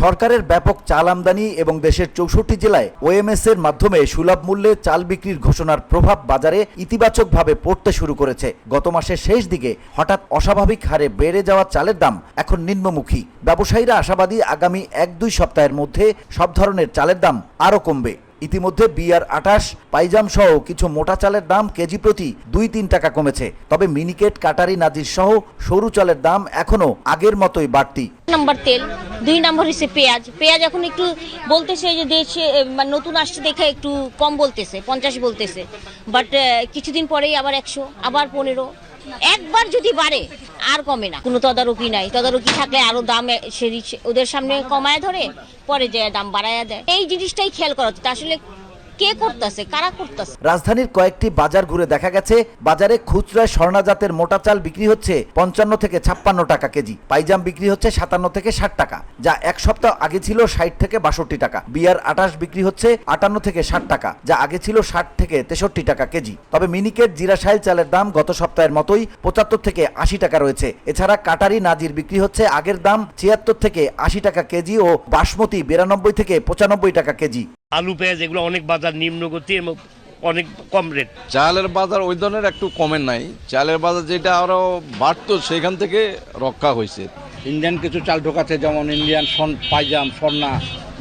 সরকারের ব্যাপক চাল আমদানি এবং দেশের চৌষট্টি জেলায় ওএমএস এর মাধ্যমে সুলভ মূল্যে চাল বিক্রির ঘোষণার প্রভাব বাজারে ইতিবাচকভাবে পড়তে শুরু করেছে। গত মাসের শেষ দিকে হঠাৎ অস্বাভাবিক হারে বেড়ে যাওয়া চালের দাম এখন নিম্নমুখী। ব্যবসায়ীরা আশাবাদী আগামী এক দুই সপ্তাহের মধ্যে সব ধরনের চালের দাম আরও কমবে। ইতিমধ্যে বিয়ার আটাশ, পাইজাম সহ কিছু মোটা চালের দাম কেজি প্রতি দুই তিন টাকা কমেছে। তবে মিনিকেট, কাটারি, নাজির সহ সরু চালের দাম এখনও আগের মতোই বাড়তি। নাম্বার তেল, দুই নম্বর হচ্ছে পেঁয়াজ। পেঁয়াজ এখন একটু বলতেছে যে দেশে মানে নতুন আসছে দেখে একটু কম বলতেছে, পঞ্চাশ বলতেছে। বাট কিছুদিন পরেই আবার একশো, আবার পনেরো। একবার যদি বাড়ে, আর কমে না। কোনো তদারকি নাই। তদারকি থাকলে আরও দাম ওদের সামনে কমায় ধরে, পরে যে দাম বাড়ায় দেয়। এই জিনিসটাই খেয়াল করা উচিত। আসলে কে করতেছে? কারা করতেছে? রাজধানীর কয়েকটি বাজার ঘুরে দেখা গেছে, বাজারে খুচরায় স্বর্ণাজাতের মোটা চাল বিক্রি হচ্ছে পঞ্চান্ন থেকে ছাপ্পান্ন টাকা কেজি, পাইজাম বিক্রি হচ্ছে সাতান্ন থেকে ষাট টাকা, যা এক সপ্তাহ আগে ছিল ষাট থেকে বাষট্টি টাকা, বিয়ার আটাশ বিক্রি হচ্ছে আটান্ন থেকে ষাট টাকা, যা আগে ছিল ষাট থেকে তেষট্টি টাকা কেজি, তবে মিনিকেট জিরাশাইল চালের দাম গত সপ্তাহের মতোই পঁচাত্তর থেকে আশি টাকা রয়েছে, এছাড়া কাটারি নাজির বিক্রি হচ্ছে আগের দাম ছিয়াত্তর থেকে আশি টাকা কেজি ও বাসমতি বিরানব্বই থেকে পঁচানব্বই টাকা কেজি। আলু পেঁয়াজ এগুলো অনেক বাজার নিম্ন গতি এবং অনেক কম রেট চালের বাজার ওই ধরনের একটু কমের নাই। চালের বাজার যেটা আরও বাড়তো সেখান থেকে রক্ষা হয়েছে। ইন্ডিয়ান কিছু চাল ঢোকাচ্ছে যেমন ইন্ডিয়ান সন পাইজাম স্বর্ণা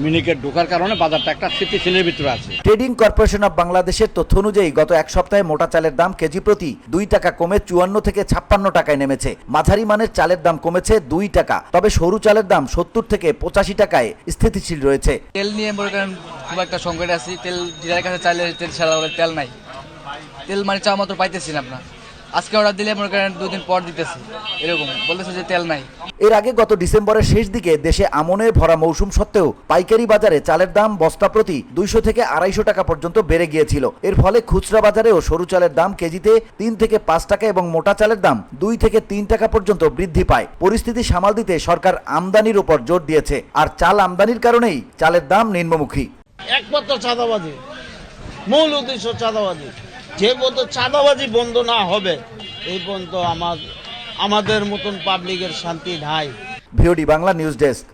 মিনিকেট ঢোকার কারণে বাজারটা একটা স্থিতিশীলের ভিতরে আছে। ট্রেডিং কর্পোরেশন অব বাংলাদেশের তথ্য অনুযায়ী গত এক সপ্তাহে মোটা চালের দাম কেজি প্রতি দুই টাকা কমে চুয়ান্ন থেকে ছাপ্পান্ন টাকায় নেমেছে। মাঝারি মানের চালের দাম কমেছে দুই টাকা তবে সরু চালের দাম সত্তর থেকে পঁচাশি টাকায় স্থিতিশীল রয়েছে। তেল নিয়ে মনে করেন খুব একটা সংকটে আছি তেল যার কাছে চাইলে তেল ছাড়া তেল নাই। তেল মানে চাওয়া মাত্র পাইতেছি না আপনার। আজকে অর্ডার দিলে মনে করেন দুদিন পর দিতেছি। এরকম বলতেছে যে তেল নাই। এর আগে গত ডিসেম্বরের শেষ দিকে দেশে আমনে ভরা মৌসুম সত্ত্বেও পাইকারি বাজারে চালের দাম বস্তা প্রতি দুইশো থেকে আড়াইশো টাকা পর্যন্ত বেড়ে গিয়েছিল। এর ফলে খুচরা বাজারেও সরু চালের দাম কেজিতে তিন থেকে পাঁচ টাকা এবং মোটা চালের দাম দুই থেকে তিন টাকা পর্যন্ত বৃদ্ধি পায়। পরিস্থিতি সামাল দিতে সরকার আমদানির উপর জোর দিয়েছে। আর চাল আমদানির কারণেই চালের দাম নিম্নমুখী। একমাত্র চাঁদাবাজি। মূল উদ্দেশ্য চাঁদাবাজি। যে মতো চাঁদাবাজি বন্ধ না হবে, এই বন্ধ আমার, আমাদের মতন পাবলিকের শান্তি নাই। VOD Bangla news desk.